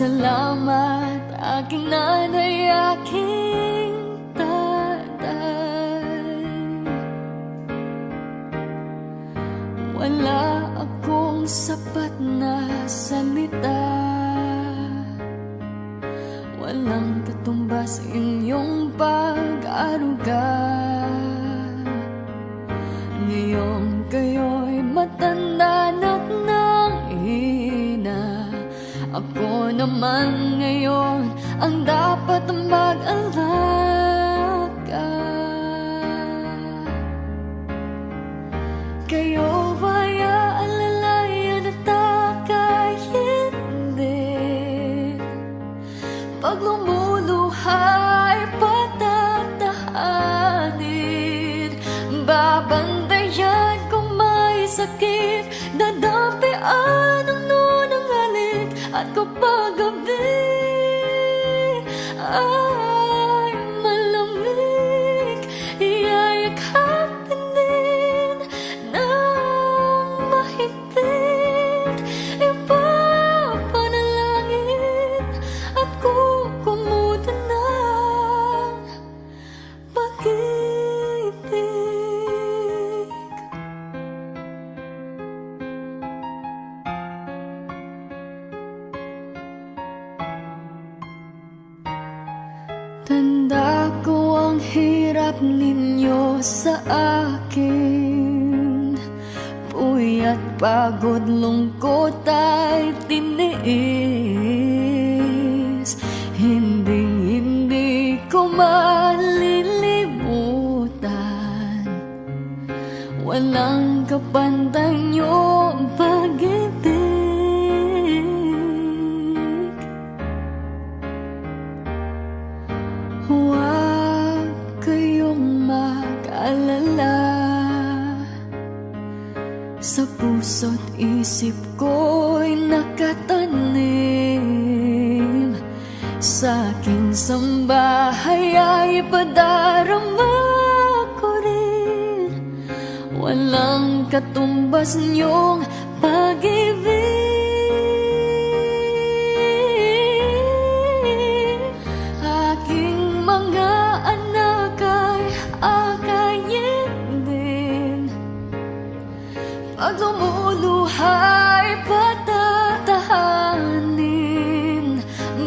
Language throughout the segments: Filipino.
Salamat aking nanay, aking tatay. Wala akong sapat na salita. Walang katumbas inyong pag-aruga. Ngayong kayo'y matanda Ako naman ngayon ang dapat mag-alaga Kayo Tanda ko ang hirap ninyo sa akin. Puyat, pagod, lungkot ay tiniis. Hindi, hindi ko malilimutan. Walang kapantay niyong Huwag kayong mag-alala. Sa puso't isip ko'y nakatanim. Sa aking sambahay ay padarama ko rin. Walang katumbas niyong pag-ibig Pag lumuluhay, patatahanin.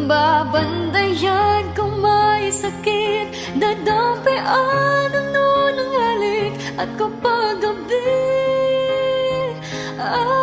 Babandayan kung may sakit Dadampian ang nunang halik At kapag gabi ay